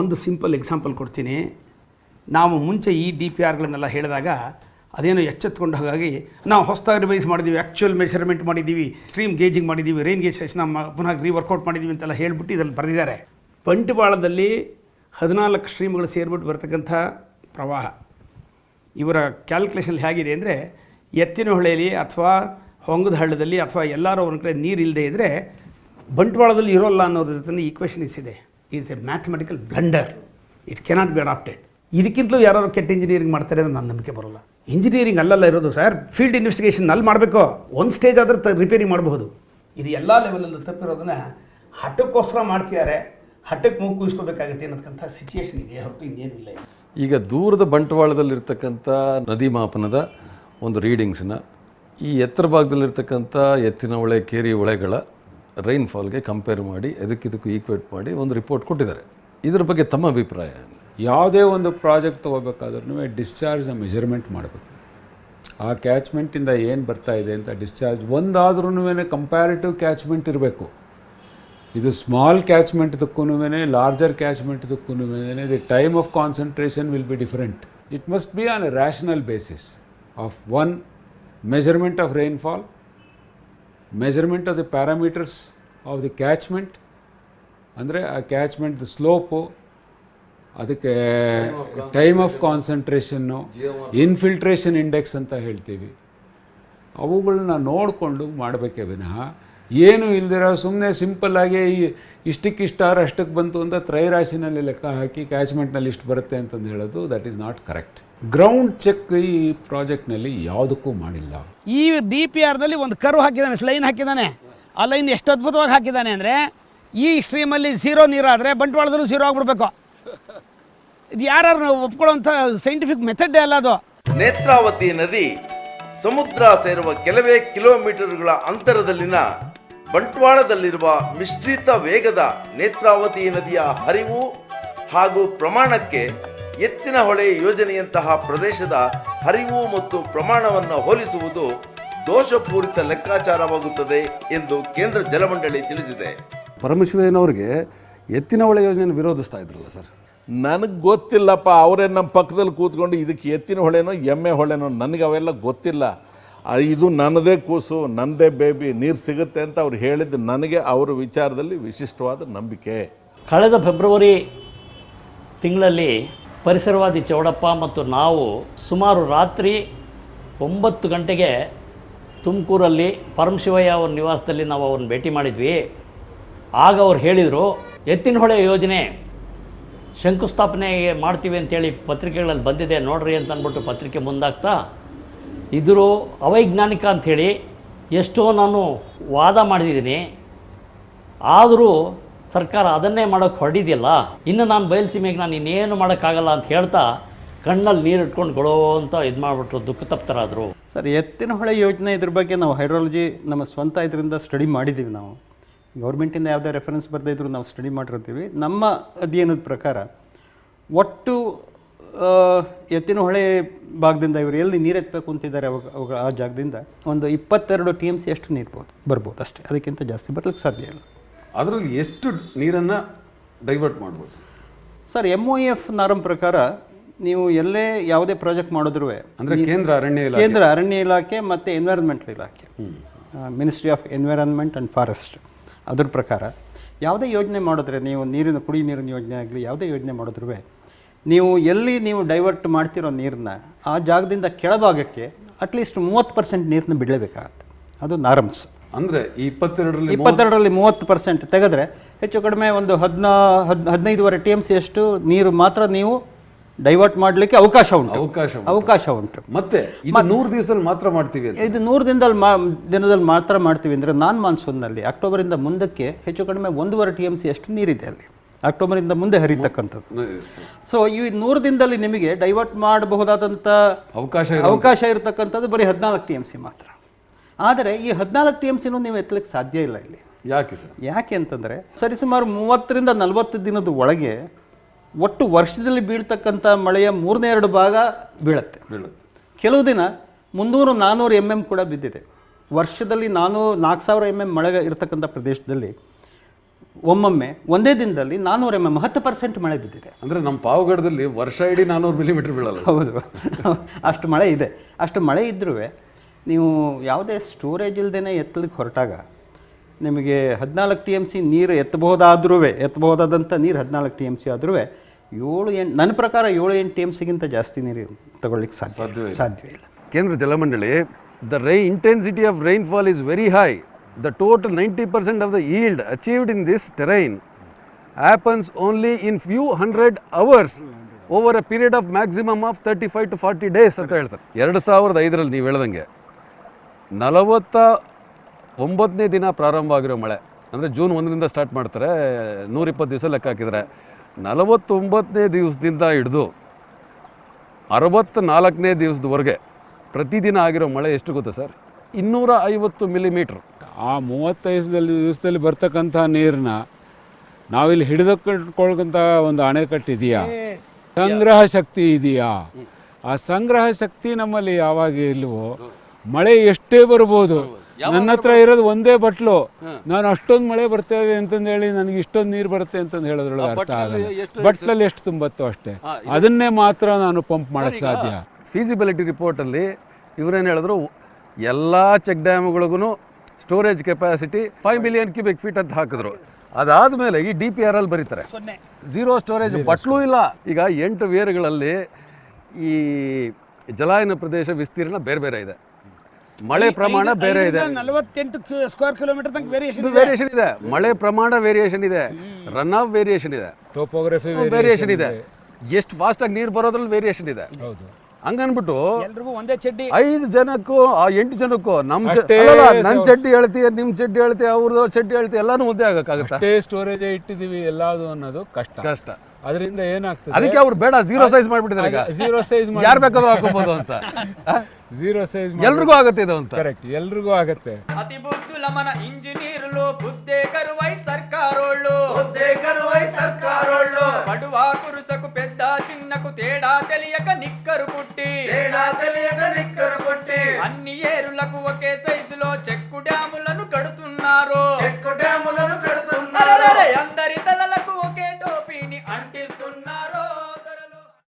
Speaker 9: ಒಂದು ಸಿಂಪಲ್ ಎಕ್ಸಾಂಪಲ್ ಕೊಡ್ತೀನಿ. ನಾವು ಮುಂಚೆ ಈ ಡಿ ಪಿ ಆರ್ಗಳನ್ನೆಲ್ಲ ಹೇಳಿದಾಗ ಅದೇನೋ ಎಚ್ಚೆತ್ಕೊಂಡು ಹಾಗಾಗಿ ನಾವು ಹೊಸದಾಗಿ ರಿವೈಸ್ ಮಾಡಿದ್ದೀವಿ ಆ್ಯಕ್ಚುಯಲ್ ಮೆಷರ್ಮೆಂಟ್ ಮಾಡಿದ್ದೀವಿ ಸ್ಟ್ರೀಮ್ ಗೇಜಿಂಗ್ ಮಾಡಿದ್ದೀವಿ ರೈನ್ ಗೇಜ್ ಸ್ಟೇಷನ್ ಪುನಃ ರೀವರ್ಕೌಟ್ ಮಾಡಿದ್ದೀವಿ ಅಂತೆಲ್ಲ ಹೇಳಿಬಿಟ್ಟು ಇದರಲ್ಲಿ ಬರೆದಿದ್ದಾರೆ. ಬಂಟ್ವಾಳದಲ್ಲಿ ಹದಿನಾಲ್ಕು ಸ್ಟ್ರೀಮ್ಗಳು ಸೇರಿಬಿಟ್ಟು ಬರ್ತಕ್ಕಂಥ ಪ್ರವಾಹ. ಇವರ ಕ್ಯಾಲ್ಕುಲೇಷನ್ ಹೇಗಿದೆ ಅಂದರೆ ಎತ್ತಿನ ಹೊಳೆಯಲ್ಲಿ ಅಥವಾ ಹೊಂಗದ ಹಳ್ಳದಲ್ಲಿ ಅಥವಾ ಎಲ್ಲರೂ ಒಂದು ಕಡೆ ನೀರು ಇಲ್ಲದೆ ಇದ್ದರೆ ಬಂಟ್ವಾಳದಲ್ಲಿ ಇರೋಲ್ಲ ಅನ್ನೋದ್ರ ಈಕ್ವೇಷನ್ ಇದೆ is a mathematical blunder it cannot be adapted ಇದಕ್ಕಿಂತಲೂ ಯಾರು ಕೆಟ್ಟ ಇಂಜಿನಿಯರಿಂಗ್ ಮಾಡ್ತಾರೆ ಅಂತ ನನ್ನ ನಂಬಿಕೆ ಬರೋಲ್ಲ. ಇಂಜಿನಿಯರಿಂಗ್ ಅಲ್ಲಲ್ಲ ಇರೋದು ಸರ್ ಫೀಲ್ಡ್ ಇನ್ವೆಸ್ಟಿಗೇಷನ್ ಅಲ್ಲಿ ಮಾಡಬೇಕು. ಒಂದು ಸ್ಟೇಜ್ ಆದರೆ ತ ರಿಪೇರಿ ಮಾಡಬಹುದು. ಇದು ಎಲ್ಲ ಲೆವೆಲಲ್ಲೂ ತಪ್ಪಿರೋದನ್ನ ಹಠಕ್ಕೋಸ್ಕರ ಮಾಡ್ತಿದ್ದಾರೆ. ಹಠಕ್ಕೆ ಮೂಗು ಕೂಸ್ಕೋಬೇಕಾಗುತ್ತೆ ಅನ್ನೋದಕ್ಕಂಥ ಸಿಚುಯೇಷನ್ ಇದೆ. ಹೊರತು ಇನ್ನೇನಿಲ್ಲ
Speaker 4: ಈಗ ದೂರದ ಬಂಟ್ವಾಳದಲ್ಲಿರ್ತಕ್ಕಂಥ ನದಿ ಮಾಪನದ ಒಂದು ರೀಡಿಂಗ್ಸನ್ನ ಈ ಎತ್ತರ ಭಾಗದಲ್ಲಿರ್ತಕ್ಕಂಥ ಎತ್ತಿನ ಹೊಳೆ, ಕೇರಿ ಹೊಳೆಗಳ ರೈನ್ಫಾಲ್ಗೆ ಕಂಪೇರ್ ಮಾಡಿ ಅದಕ್ಕಿದಕ್ಕೂ ಈಕ್ವೇಟ್ ಮಾಡಿ ಒಂದು ರಿಪೋರ್ಟ್ ಕೊಟ್ಟಿದ್ದಾರೆ. ಇದರ ಬಗ್ಗೆ ತಮ್ಮ ಅಭಿಪ್ರಾಯ?
Speaker 8: ಯಾವುದೇ ಒಂದು ಪ್ರಾಜೆಕ್ಟ್ ತೊಗೋಬೇಕಾದ್ರೂ ಡಿಸ್ಚಾರ್ಜ್ನ ಮೆಜರ್ಮೆಂಟ್ ಮಾಡಬೇಕು. ಆ ಕ್ಯಾಚ್ಮೆಂಟಿಂದ ಏನು ಬರ್ತಾ ಇದೆ ಅಂತ ಡಿಸ್ಚಾರ್ಜ್ ಒಂದಾದ್ರೂ ಕಂಪ್ಯಾರಿಟಿವ್ ಕ್ಯಾಚ್ಮೆಂಟ್ ಇರಬೇಕು. ಇದು ಸ್ಮಾಲ್ ಕ್ಯಾಚ್ಮೆಂಟ್ದಕ್ಕೂ larger ಕ್ಯಾಚ್ಮೆಂಟ್ದಕ್ಕೂ the time of concentration will be different it must be on a rational basis of one measurement of rainfall measurement of the parameters of the catchment ಅಂದರೆ ಆ ಕ್ಯಾಚ್ಮೆಂಟ್ ದ ಸ್ಲೋಪು ಅದಕ್ಕೆ ಟೈಮ್ ಆಫ್ ಕಾನ್ಸಂಟ್ರೇಷನ್ನು ಇನ್ಫಿಲ್ಟ್ರೇಷನ್ ಇಂಡೆಕ್ಸ್ ಅಂತ ಹೇಳ್ತೀವಿ. ಅವುಗಳನ್ನ ನೋಡಿಕೊಂಡು ಮಾಡಬೇಕೇ ವಿನಃ ಏನು ಇಲ್ದಿರೋ ಸುಮ್ಮನೆ ಸಿಂಪಲ್ಲಾಗಿ ಇಷ್ಟಕ್ಕಿಷ್ಟಾರು ಅಷ್ಟಕ್ಕೆ ಬಂತು ಅಂತ ತ್ರೈರಾಶಿನಲ್ಲಿ ಲೆಕ್ಕ ಹಾಕಿ ಕ್ಯಾಚ್ಮೆಂಟ್ನಲ್ಲಿ ಇಷ್ಟು ಬರುತ್ತೆ ಅಂತಂದು ಹೇಳೋದು that is not correct ground check ಈ ಪ್ರಾಜೆಕ್ಟ್ನಲ್ಲಿ ಯಾವುದಕ್ಕೂ ಮಾಡಿಲ್ಲ.
Speaker 9: ಈ ಡಿ ಪಿ ಆರ್ದಲ್ಲಿ ಒಂದು ಕರು ಹಾಕಿದ್ದಾನೆ ಲೈನ್ ಹಾಕಿದ್ದಾನೆ. ಆ ಲೈನ್ ಎಷ್ಟು ಅದ್ಭುತವಾಗಿ ಹಾಕಿದ್ದಾನೆ ಅಂದರೆ ಈ ಸ್ಟ್ರೀಮಲ್ಲಿ ಝೀರೋ ನೀರಾದರೆ ಬಂಟ್ವಾಳದಲ್ಲೂ ಝೀರೋ ಆಗಿಬಿಡ್ಬೇಕು. ಇದು ಯಾರು ಒಪ್ಕೊಳ್ಳೋಂಥ ಸೈಂಟಿಫಿಕ್ ಮೆಥಡ್ ಅಲ್ಲ ಅದು.
Speaker 5: ನೇತ್ರಾವತಿ ನದಿ ಸಮುದ್ರ ಸೇರುವ ಕೆಲವೇ ಕಿಲೋಮೀಟರ್ಗಳ ಅಂತರದಲ್ಲಿನ ಬಂಟ್ವಾಳದಲ್ಲಿರುವ ಮಿಶ್ರಿತ ವೇಗದ ನೇತ್ರಾವತಿ ನದಿಯ ಹರಿವು ಹಾಗೂ ಪ್ರಮಾಣಕ್ಕೆ ಎತ್ತಿನ ಹೊಳೆ ಯೋಜನೆಯಂತಹ ಪ್ರದೇಶದ ಹರಿವು ಮತ್ತು ಪ್ರಮಾಣವನ್ನು ಹೋಲಿಸುವುದು ದೋಷಪೂರಿತ ಲೆಕ್ಕಾಚಾರವಾಗುತ್ತದೆ ಎಂದು ಕೇಂದ್ರ ಜಲಮಂಡಳಿ ತಿಳಿಸಿದೆ.
Speaker 4: ಪರಮಶಿವಯ್ಯನವ್ರಿಗೆ ಎತ್ತಿನ ಹೊಳೆ ಯೋಜನೆಯನ್ನು ವಿರೋಧಿಸ್ತಾ ಇದ್ರಲ್ಲ ಸರ್?
Speaker 11: ನನಗೆ ಗೊತ್ತಿಲ್ಲಪ್ಪ ಅವರೇ ನಮ್ಮ ಪಕ್ಕದಲ್ಲಿ ಕೂತ್ಕೊಂಡು ಇದಕ್ಕೆ ಎತ್ತಿನ ಹೊಳೆನೋ ಎಮ್ಮೆ ಹೊಳೆನೋ ನನಗೆ ಅವೆಲ್ಲ ಗೊತ್ತಿಲ್ಲ. ಇದು ನನ್ನದೇ ಕೂಸು ನನ್ನದೇ ಬೇಬಿ ನೀರು ಸಿಗುತ್ತೆ ಅಂತ ಅವ್ರು ಹೇಳಿದ್ದು ನನಗೆ ಅವರ ವಿಚಾರದಲ್ಲಿ ವಿಶಿಷ್ಟವಾದ ನಂಬಿಕೆ.
Speaker 12: ಕಳೆದ ಫೆಬ್ರವರಿ ತಿಂಗಳಲ್ಲಿ ಪರಿಸರವಾದಿ ಚೌಡಪ್ಪ ಮತ್ತು ನಾವು ಸುಮಾರು ರಾತ್ರಿ ಒಂಬತ್ತು ಗಂಟೆಗೆ ತುಮಕೂರಲ್ಲಿ ಪರಮಶಿವಯ್ಯ ಅವ್ರ ನಿವಾಸದಲ್ಲಿ ನಾವು ಅವ್ರನ್ನ ಭೇಟಿ ಮಾಡಿದ್ವಿ. ಆಗ ಅವ್ರು ಹೇಳಿದರು ಎತ್ತಿನಹೊಳೆ ಯೋಜನೆ ಶಂಕುಸ್ಥಾಪನೆ ಮಾಡ್ತೀವಿ ಅಂತೇಳಿ ಪತ್ರಿಕೆಗಳಲ್ಲಿ ಬಂದಿದೆ, ನೋಡ್ರಿ ಅಂತ ಅಂದ್ಬಿಟ್ಟು ಪತ್ರಿಕೆ ಮುಂದಾಗ್ತಾ, ಇದ್ರು ಅವೈಜ್ಞಾನಿಕ ಅಂಥೇಳಿ ಎಷ್ಟೋ ನಾನು ವಾದ ಮಾಡಿದ್ದೀನಿ, ಆದರೂ ಸರ್ಕಾರ ಅದನ್ನೇ ಮಾಡೋಕ್ಕೆ ಹೊರಡಿದೆಯಲ್ಲ ಇನ್ನು ನಾನು ಬಯಲುಸೀಮೆಗೆ ನಾನು ಇನ್ನೇನು ಮಾಡೋಕ್ಕಾಗಲ್ಲ ಅಂತ ಹೇಳ್ತಾ ಕಣ್ಣಲ್ಲಿ ನೀರು ಇಟ್ಕೊಂಡು ಗೊಳೋ ಅಂತ ಇದು ಮಾಡಿಬಿಟ್ರು, ದುಃಖ ತಪ್ತರಾದರು.
Speaker 7: ಸರ್ ಎತ್ತಿನಹೊಳೆ ಯೋಜನೆ ಇದ್ರ ಬಗ್ಗೆ ನಾವು ಹೈಡ್ರಾಲಜಿ ನಮ್ಮ ಸ್ವಂತ ಇದರಿಂದ ಸ್ಟಡಿ ಮಾಡಿದ್ದೀವಿ ನಾವು. ಗೌರ್ಮೆಂಟಿಂದ ಯಾವುದೇ ರೆಫರೆನ್ಸ್ ಬರದೇ ಇದ್ರೂ ನಾವು ಸ್ಟಡಿ ಮಾಡಿರ್ತೀವಿ. ನಮ್ಮ ಅಧ್ಯಯನದ ಪ್ರಕಾರ ಒಟ್ಟು ಎತ್ತಿನ ಹೊಳೆ ಭಾಗದಿಂದ ಇವರು ಎಲ್ಲಿ ನೀರು ಎತ್ತಬೇಕು ಅಂತಿದ್ದಾರೆ ಅವಾಗ ಅವಾಗ ಆ ಜಾಗದಿಂದ ಒಂದು ಇಪ್ಪತ್ತೆರಡು ಟಿ ಎಂ ಸಿ ಎಷ್ಟು ನೀರು ಬೋದು ಬರ್ಬೋದು ಅಷ್ಟೇ. ಅದಕ್ಕಿಂತ ಜಾಸ್ತಿ ಬರಲಿಕ್ಕೆ ಸಾಧ್ಯ ಇಲ್ಲ.
Speaker 4: ಅದರಲ್ಲಿ ಎಷ್ಟು ನೀರನ್ನು ಡೈವರ್ಟ್ ಮಾಡ್ಬೋದು?
Speaker 7: Sir M O F norm ಪ್ರಕಾರ ನೀವು ಎಲ್ಲೇ ಯಾವುದೇ ಪ್ರಾಜೆಕ್ಟ್ ಮಾಡಿದ್ರು
Speaker 4: ಅಂದರೆ ಕೇಂದ್ರ ಅರಣ್ಯ ಇಲಾಖೆ.
Speaker 7: ಕೇಂದ್ರ ಅರಣ್ಯ ಇಲಾಖೆ ಮತ್ತು ಎನ್ವೈರನ್ಮೆಂಟಲ್ ಇಲಾಖೆ. Ministry of environment and forest ಅದ್ರ ಪ್ರಕಾರ ಯಾವುದೇ ಯೋಜನೆ ಮಾಡಿದ್ರೆ ನೀವು ನೀರಿನ ಕುಡಿ ನೀರಿನ ಯೋಜನೆ ಆಗಲಿ ಯಾವುದೇ ಯೋಜನೆ ಮಾಡಿದ್ರು ನೀವು ಎಲ್ಲಿ ನೀವು ಡೈವರ್ಟ್ ಮಾಡ್ತಿರೋ ನೀರನ್ನ ಆ ಜಾಗದಿಂದ ಕೆಳಭಾಗಕ್ಕೆ ಅಟ್ಲೀಸ್ಟ್ ಮೂವತ್ತು ಪರ್ಸೆಂಟ್ ನೀರನ್ನ ಬಿಡಲೇಬೇಕಾಗತ್ತೆ. ಅದು ನಾರಮ್ಸ್.
Speaker 4: ಅಂದರೆ ಇಪ್ಪತ್ತೆರಡರಲ್ಲಿ
Speaker 7: ಇಪ್ಪತ್ತೆರಡರಲ್ಲಿ ಮೂವತ್ತು ಪರ್ಸೆಂಟ್ ತೆಗೆದ್ರೆ ಹೆಚ್ಚು ಕಡಿಮೆ ಒಂದು ಹದಿನಾ ಹದ್ ಹದಿನೈದುವರೆ ಟಿ ಎಂ ಸಿ ಅಷ್ಟು ನೀರು ಮಾತ್ರ ನೀವು ಡೈವರ್ಟ್ ಮಾಡಲಿಕ್ಕೆ ಅವಕಾಶ ಉಂಟು.
Speaker 4: ಅವಕಾಶ ಉಂಟು.
Speaker 7: ಅವಕಾಶ ಉಂಟು.
Speaker 4: ಮತ್ತೆ ಇದು ನೂರು ದಿವಸದಲ್ಲಿ ಮಾತ್ರ ಮಾಡ್ತೀವಿ ಅಂತ?
Speaker 7: ಇದು ನೂರು ದಿನದಲ್ಲಿ ಮಾ ದಿನದಲ್ಲಿ ಮಾತ್ರ ಮಾಡ್ತೀವಿ ಅಂದರೆ ನಾನ್ ಮಾನ್ಸೂನ್ನಲ್ಲಿ ಅಕ್ಟೋಬರಿಂದ ಮುಂದಕ್ಕೆ ಹೆಚ್ಚು ಕಡಿಮೆ ಒಂದೂವರೆ ಟಿ ಎಂ ಸಿ ಅಷ್ಟು ನೀರಿದೆ ಅಲ್ಲಿ. ಅಕ್ಟೋಬರಿಂದ ಮುಂದೆ ಹರಿತಕ್ಕಂಥದ್ದು. ಸೊ ಈ ನೂರು ದಿನದಲ್ಲಿ ನಿಮಗೆ ಡೈವರ್ಟ್ ಮಾಡಬಹುದಾದಂಥ
Speaker 4: ಅವಕಾಶ
Speaker 7: ಅವಕಾಶ ಇರತಕ್ಕಂಥದ್ದು ಬರೀ ಹದಿನಾಲ್ಕು ಟಿ ಎಂ ಸಿ ಮಾತ್ರ. ಆದರೆ ಈ ಹದಿನಾಲ್ಕು ಟಿ ಎಂ ಸಿನೂ ನೀವು ಎತ್ತಲಿಕ್ಕೆ ಸಾಧ್ಯ ಇಲ್ಲ ಇಲ್ಲಿ.
Speaker 4: ಯಾಕೆ ಸರ್?
Speaker 7: ಯಾಕೆ ಅಂತಂದರೆ ಸರಿಸುಮಾರು ಮೂವತ್ತರಿಂದ ನಲವತ್ತು ದಿನದ ಒಳಗೆ ಒಟ್ಟು ವರ್ಷದಲ್ಲಿ ಬೀಳ್ತಕ್ಕಂಥ ಮಳೆಯ ಮೂರನೇ ಎರಡು ಭಾಗ ಬೀಳುತ್ತೆ.
Speaker 4: ಬೀಳುತ್ತೆ.
Speaker 7: ಕೆಲವು ದಿನ ಮುನ್ನೂರು ನಾನ್ನೂರು ಎಂ ಎಂ ಕೂಡ ಬಿದ್ದಿದೆ. ವರ್ಷದಲ್ಲಿ ನಾನು ನಾಲ್ಕು ಸಾವಿರ ಎಂ ಎಂ ಮಳೆ ಇರತಕ್ಕಂಥ ಪ್ರದೇಶದಲ್ಲಿ ಒಮ್ಮೊಮ್ಮೆ ಒಂದೇ ದಿನದಲ್ಲಿ ನಾನ್ನೂರು ಎಂ ಎಂ ಹತ್ತು ಪರ್ಸೆಂಟ್ ಮಳೆ ಬಿದ್ದಿದೆ.
Speaker 4: ಅಂದರೆ ನಮ್ಮ ಪಾವಗಡದಲ್ಲಿ ವರ್ಷ ಇಡೀ ನಾನ್ನೂರು ಮಿಲಿಮೀಟರ್ ಬೀಳಲ್ಲ.
Speaker 7: ಹೌದು. ಅಷ್ಟು ಮಳೆ ಇದೆ. ಅಷ್ಟು ಮಳೆ ಇದ್ರೂ ನೀವು ಯಾವುದೇ ಸ್ಟೋರೇಜ್ ಇಲ್ಲದೇ ಎತ್ತಲಿಕ್ಕೆ ಹೊರಟಾಗ ನಿಮಗೆ ಹದಿನಾಲ್ಕು ಟಿ ಎಂ ಸಿ ನೀರು ಎತ್ತಬಹುದಾದ್ರೂ ಎತ್ತಬಹುದಾದಂಥ ನೀರು ಹದಿನಾಲ್ಕು ಟಿ ಎಂ ಸಿ ಆದ್ರೂ ಏಳು ಎಂಟು ನನ್ನ ಪ್ರಕಾರ ಏಳು ಎಂಟು ಟಿ ಎಂ ಸಿಗಿಂತ ಜಾಸ್ತಿ ನೀರು ತಗೊಳ್ಳಿಕ್ಕೆ ಸಾಧ್ಯ ಸಾಧ್ಯ ಇಲ್ಲ.
Speaker 4: ಕೇಂದ್ರ ಜಲಮಂಡಳಿ the Rai intensity of rainfall is very high the total ninety percent of the yield achieved in this terrain happens only in few hundred hours over a period of maximum of thirty five to forty days ಅಂತ ಹೇಳ್ತಾರೆ. ಎರಡು ಸಾವಿರದ ಐದರಲ್ಲಿ ನೀವು ಹೇಳ್ದಂಗೆ ನಲವತ್ತ ಒಂಬತ್ತನೇ ದಿನ ಪ್ರಾರಂಭ ಆಗಿರೋ ಮಳೆ ಅಂದರೆ ಜೂನ್ ಒಂದರಿಂದ ಸ್ಟಾರ್ಟ್ ಮಾಡ್ತಾರೆ ನೂರಿಪ್ಪತ್ತು ದಿವಸ ಲೆಕ್ಕ ಹಾಕಿದರೆ ನಲವತ್ತೊಂಬತ್ತನೇ ದಿವಸದಿಂದ ಹಿಡಿದು ಅರವತ್ತ ನಾಲ್ಕನೇ ದಿವಸದವರೆಗೆ ಪ್ರತಿದಿನ ಆಗಿರೋ ಮಳೆ ಎಷ್ಟು ಗೊತ್ತಾ ಸರ್? ಇನ್ನೂರ ಐವತ್ತು ಮಿಲಿಮೀಟ್ರ್
Speaker 8: ಆ ಮೂವತ್ತೈದದಲ್ಲಿ ದಿವಸದಲ್ಲಿ ಬರ್ತಕ್ಕಂಥ ನೀರನ್ನ ನಾವಿಲ್ಲಿ ಹಿಡಿದಕ್ಕೊಳ್ಕಂಥ ಒಂದು ಅಣೆಕಟ್ಟಿದೆಯಾ ಸಂಗ್ರಹ ಶಕ್ತಿ ಇದೆಯಾ? ಆ ಸಂಗ್ರಹ ಶಕ್ತಿ ನಮ್ಮಲ್ಲಿ ಯಾವಾಗ ಇಲ್ವೋ ಮಳೆ ಎಷ್ಟೇ ಬರ್ಬೋದು. ನನ್ನ ಹತ್ರ ಇರೋದು ಒಂದೇ ಬಟ್ಲು. ನಾನು ಅಷ್ಟೊಂದು ಮಳೆ ಬರ್ತಾ ಇದೆ ಅಂತಂದು ಹೇಳಿ ನನಗೆ ಇಷ್ಟೊಂದು ನೀರು ಬರುತ್ತೆ ಅಂತಂದು ಹೇಳೋದ್ರೊಳಗೆ ಅರ್ಥ ಆಗಲ್ಲ. ಬಟ್ಲಲ್ಲಿ ಎಷ್ಟು ತುಂಬತ್ತೋ ಅಷ್ಟೇ. ಅದನ್ನೇ ಮಾತ್ರ ನಾನು ಪಂಪ್ ಮಾಡೋಕ್ಕೆ ಸಾಧ್ಯ.
Speaker 4: ಫೀಸಿಬಿಲಿಟಿ ರಿಪೋರ್ಟಲ್ಲಿ ಇವರೇನು ಹೇಳಿದ್ರು ಎಲ್ಲ check ಡ್ಯಾಮ್ಗಳಿಗೂ storage capacity five million cubic feet ಅಂತ ಹಾಕಿದ್ರು. ಅದಾದಮೇಲೆ ಈ ಡಿ ಪಿ ಆರ್ ಅಲ್ಲಿ ಬರೀತಾರೆ. ಝೀರೋ ಸ್ಟೋರೇಜ್ ಬಟ್ಲೂ ಇಲ್ಲ. ಈಗ ಎಂಟು ವೇರ್ಗಳಲ್ಲಿ ಈ ಜಲಾಯನ ಪ್ರದೇಶ ವಿಸ್ತೀರ್ಣ ಬೇರೆ ಬೇರೆ ಇದೆ. ಮಳೆ ಪ್ರಮಾಣ ಬೇರೆ ಇದೆ.
Speaker 9: ನಲವತ್ತೆಂಟು ಸ್ಕ್ವೇರ್ ಕಿಲೋಮೀಟರ್ ತನಕ ವೇರಿಯೇಷನ್
Speaker 4: ವೇರಿಯೇಷನ್ ಇದೆ. ಮಳೆ ಪ್ರಮಾಣ ವೇರಿಯೇಷನ್ ಇದೆ. ರನ್ ಆಫ್ ವೇರಿಯೇಷನ್ ಇದೆ.
Speaker 8: ಟೋಪೋಗ್ರಫಿ
Speaker 4: ವೇರಿಯೇಷನ್ ಇದೆ. ಎಷ್ಟು ಫಾಸ್ಟಾಗಿ ನೀರು ಬರೋದ್ರಲ್ಲಿ ವೇರಿಯೇಷನ್ ಇದೆ.
Speaker 8: ಹೌದು.
Speaker 4: ಹಂಗನ್ಬಿಟ್ಟು
Speaker 9: ಎಲ್ರಿಗೂ ಒಂದೇ ಚಡ್ಡಿ.
Speaker 4: ಐದು ಜನಕ್ಕೂ ಆ ಎಂಟು ಜನಕ್ಕೂ ನಮ್
Speaker 8: ನನ್
Speaker 4: ಚಡ್ಡಿ ಹೇಳ್ತೀಯ ನಿಮ್ ಚಡ್ಡಿ ಹೇಳ್ತೀಯ ಅವ್ರದ್ದು ಚಡ್ಡಿ ಹೇಳ್ತೀಯ ಎಲ್ಲಾನು ಮುದ್ದೆ ಆಗಕ್ಕಾಗುತ್ತೆ?
Speaker 8: ಸ್ಟೋರೇಜ್ ಇಟ್ಟಿದೀವಿ ಎಲ್ಲಾದು ಅನ್ನೋದು ಕಷ್ಟ.
Speaker 4: ಕಷ್ಟ.
Speaker 8: ಅದರಿಂದ ಏನಾಗ್ತದೆ?
Speaker 4: ಅದಕ್ಕೆ ಅವ್ರು ಬೇಡ ಝೀರೋ ಸೈಜ್ ಮಾಡ್ಬಿಟ್ಟಿದ್ದಾರೆ ಈಗ.
Speaker 8: ಝೀರೋ ಸೈಜ್
Speaker 4: ಯಾರು ಬೇಕಾದ್ರೂ ಹಾಕೋಬಹುದು ಅಂತ.
Speaker 8: ಝೀರೋ ಸೈಜ್
Speaker 4: ಎಲ್ರಿಗೂ ಆಗುತ್ತೆ ಇದು ಅಂತ.
Speaker 8: ಕರೆಕ್ಟ್ ಎಲ್ರಿಗೂ ಆಗುತ್ತೆ.
Speaker 13: ಅತಿ ಬುದ್ಧುಲಮನ ಇಂಜಿನಿಯರ್ಲು ಬುದ್ಧೆ ಕರುವೈ ಸರ್ಕಾರೋళ్ళు ಬುದ್ಧೆ
Speaker 14: ಕರುವೈ ಸರ್ಕಾರೋళ్ళు ಬಡುವ
Speaker 13: ಕುರುಸಕು ಪೆದ್ದ ಚಿನ್ನಕು ತೇಡಾ ತೆಲಿಯಕ ನಿಕ್ಕರು ಕುಟ್ಟಿ ತೇಡಾ ತೆಲಿಯಕ ನಿಕ್ಕರು ಕುಟ್ಟಿ అన్ని ಲಕುವಕೆ ಸೈಜ್ ಲೋ ಚೆಕ್